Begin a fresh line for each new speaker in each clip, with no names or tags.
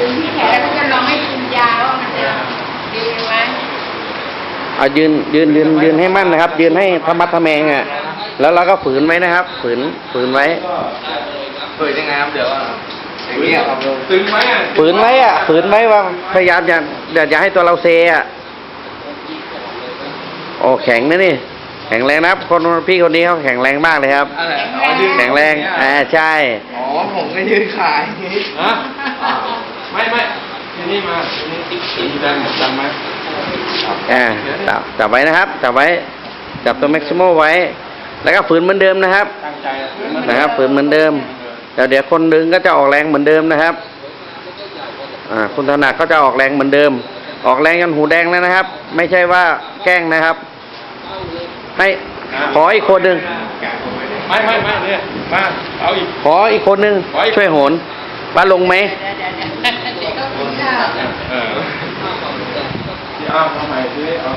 ดึงที่แขนแล้วก็จะลองให้กินยาว่ามันจะดีไหม
เอายืนยืนยืนยืนให้มั่นนะครับ ยืนให้ธรรมัดทะแมงอะ แล้วเราก็ฝืนไว้นะครับ ฝืนฝืนไว้
เปิดยังไงครับเดี๋ยวอะอย่างเงี้ยครับ
ตึงไหมอะ
ฝืนไว้อะ ฝืนไว้ว่าพยายามอย่าอย่าอย่าให้ตัวเราเซอะโอ้แข็งนะนี่ แข็งแรงนะครับคนพี่คนนี้เขาแข็งแรงมากเลยครับ
อะไรอ๋อยืน
แข็งแรงอ่าใช่
อ๋อผมก็ยืนขายอย่างงี้
ฮะ ไม่ไม่ทีนี้มาทีนี้สีแดงจำไหม
อ่าจับจับไว้นะครับ จับไว้ จับตัวแม็กซิโมไว้ แล้วก็ฝืนเหมือนเดิมนะครับ
ตั้งใจ
นะครับฝืนเหมือนเดิมเดี๋ยวเดี๋ยวคนดึงก็จะออกแรงเหมือนเดิมนะครับ อ่าคุณถนัดก็จะออกแรงเหมือนเดิม ออกแรงกันหูแดงแล้วนะครับ ไม่ใช่ว่าแกล้งนะครับ ให้ขออีกคนหนึ่ง
ไม่ไม่ไม่เนี่ยมาเอาอีก
ขออีกคนหนึ่ง
ขออีก
ช่วยโหนว่าลงไหม
เดี๋ยวเดี๋ยวเดี๋ยวเดี๋ยวก็กินข้าว
เออที่เอาทำไมที่เอา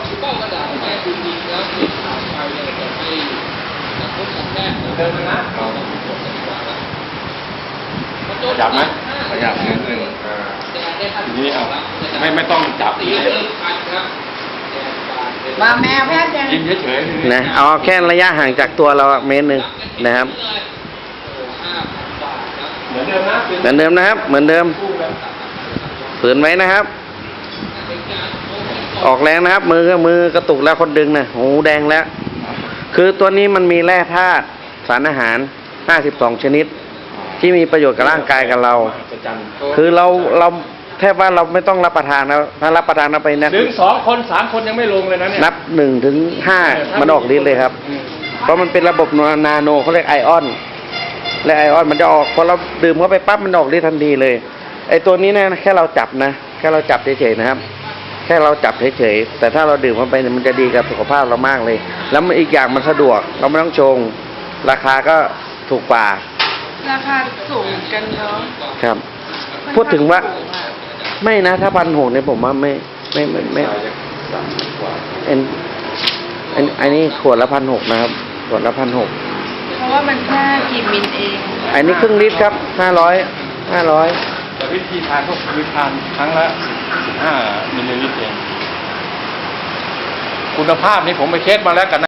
เดินนะจับไหม
ขยับนิดนึง
ทีนี้เอาไม่ไม่ต้องจับ
มาแมวแพทย์ยิง
เฉยๆ
นะเอาแค่ระยะห่างจากตัวเราเมตรหนึ่งนะครับ
เหมือนเดิมนะ
เหมือนเดิมนะครับ เหมือนเดิม ฝืนไว้นะครับ ออกแรงนะครับ มือก็มือกระตุกแล้วคนดึงนะหูแดงแล้ว คือตัวนี้มันมีแร่ธาตุสารอาหาร 52 ชนิด ที่มีประโยชน์กับร่างกายกับเรา
ประจัน
คือเราเราแทบว่าเราไม่ต้องรับประทานนะถ้ารับประทานเราไปนะ
ดึงสองคนสามคนยังไม่ลงเลยนะเนี่ย
นับหนึ่งถึงห้ามันออกฤทธิ์เลยครับ
อืม
เพราะมันเป็นระบบนาโนเขาเรียกไอออน และไอออนมันจะออกพอเราดื่มเข้าไปปั๊บมันออกฤทธิ์ทันทีเลย ไอตัวนี้เนะแค่เราจับนะ แค่เราจับเฉยๆนะครับ แค่เราจับเฉยๆแต่ถ้าเราดื่มเข้าไปเนี่ยมันจะดีกับสุขภาพเรามากเลย แล้วมันอีกอย่างมันสะดวกเราไม่ต้องชง ราคาก็ถูกกว่า
ราคาสูงกันเนาะ
ครับ พูดถึงว่า ไม่นะถ้าพันหกเนี่ยผมว่าไม่ไม่ไม่ไม่อันอันอันนี้ขวดละพันหกนะครับ ขวดละพันหก
เพราะว่ามันแค่กี่มิลเอง
อันนี้ครึ่งลิตรครับห้าร้อยห้าร้อย
แต่ วิธีทานก็คือทานครั้งละ15มิลลิลิตรเองคุณภาพนี้ผมไปเช็คมาแล้วกันนะ